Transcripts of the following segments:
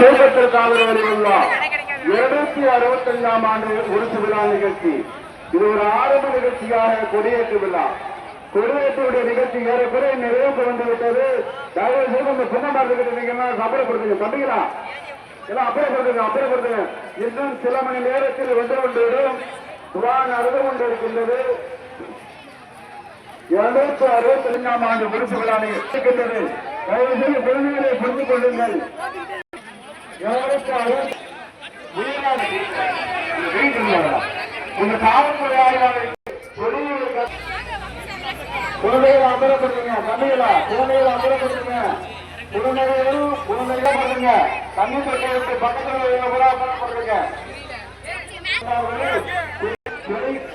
சேகத்திற்காக உள்ள இருநூத்தி அறுபத்தி அஞ்சாம் ஆண்டு உறுப்பு விழா நிகழ்ச்சி. இது ஒரு ஆரம்ப நிகழ்ச்சியாக கொடியேற்று விழா. கொடியேற்றுடைய நிகழ்ச்சி ஏறக்குறைய நிறைவுக்கு வந்து விட்டது தயவு செய்து இந்த புன்னமார்க்கிட்ட நீங்க அப்புறப்படுத்துங்க. தம்பிங்களா எல்லாம் அப்புறப்படுத்துங்க அப்புறப்படுத்துங்க. இன்னும் சில மணி நேரத்தில் வந்து கொண்டுவிடும் துவா நடந்து கொண்டிருக்கின்றது இருநூத்தி அறுபத்தி ஐந்தாம் ஆண்டு உறுப்பு விழா நிகழ்ச்சிக்கின்றது தயவு செய்து குழந்தைகளை புரிந்து கொள்ளுங்கள். இருநூத்தி இந்த உங்க காவல்துறை ஆய்வாளர் குழந்தைகள் அமரப்படுத்துங்க. தண்ணிகளா குழந்தைகள் அமரப்படுத்துங்க. குழந்தைகள் குழந்தைகள் பண்ணுங்க தண்ணி பிரச்சனைக்கு பக்கத்துல அமரப்படுத்துங்க.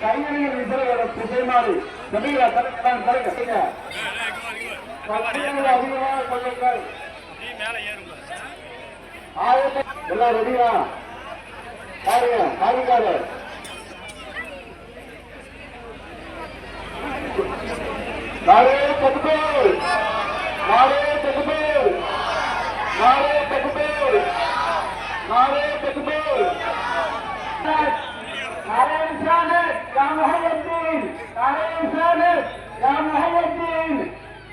கைகளில் விசிற திசை மாறி தண்ணிகளா தரங்க அதிகமாக கொள்ளுங்கள். ஆயுத எல்லாம் ரெடியா பாருங்க பாருங்காரு நாளே தகுப்பேர் நாளே தகுப்பேர் நாளே தகுப்பேர் நாளே தகுப்பேர் सारे इंसान है या मोहम्मद्दीन सारे इंसान है या मोहम्मद्दीन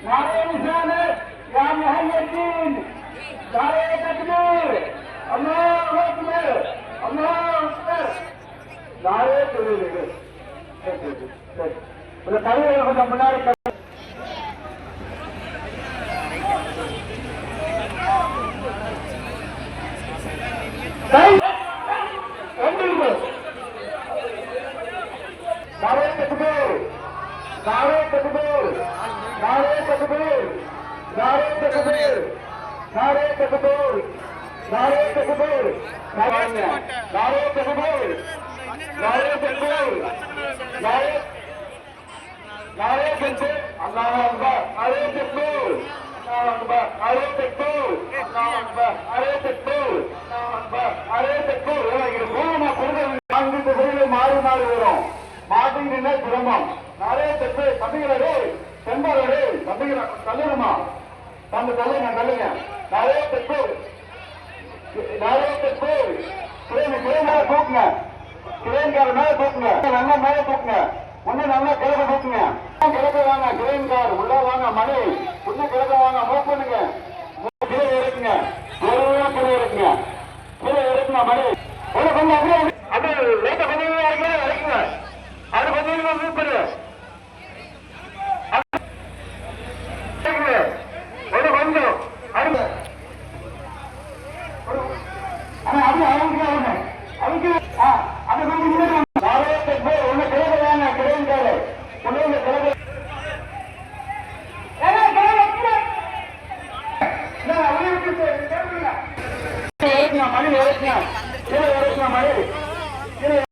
सारे इंसान है या मोहम्मद्दीन सारे அல்லாஹ் அக்பர் அல்லாஹ் அக்பர் நாளே தெரியுது சரி சரி இந்த தலைவர் கொஞ்சம் முன்னாடி नारे तकबीर नारे तकबीर नारे तकबीर நாளே தகுபோர் நாளே தகுபோர் நாளே தகுபோர் நாளே நாளே தகுபோர் அல்லாஹ் அக்பர் நாளே தகுபோர் அல்லாஹ் அக்பர் நாளே தகுபோர் அல்லாஹ் அக்பர் நாளே தகுபோர் அல்லாஹ் நான்கு திசையில் மாறி மாறி வரும் மாட்டி நின்ன சிரமம் நாளே தகுபே தமிழரே செம்பாரே தமிழர் தள்ளுமா தந்து தள்ளுங்க தள்ளுங்க நாளே கிரேன் மேல தூக்குங்க மேல தூக்குங்க நல்லா மேல தூக்குங்க ஒண்ணு நல்லா கிழக்க தூக்குங்க கிழக்க வாங்க கிரேன்கார் உள்ள வாங்க மணி. ஒண்ணு கிழக்க வாங்க மூவ் பண்ணுங்க. கீழே இருக்குங்க ஒரு கீழே இருக்குங்க கீழே இருக்குங்க மணி. ஒண்ணு கொஞ்சம் அப்படியே அப்படியே லைட்டா கொஞ்சம் இறக்குங்க இறக்குங்க. அது கொஞ்சம் மூவ் பண்ணு. ஒரு கொஞ்சம் அடுத்து ஆனா அப்படியே அவங்க あ!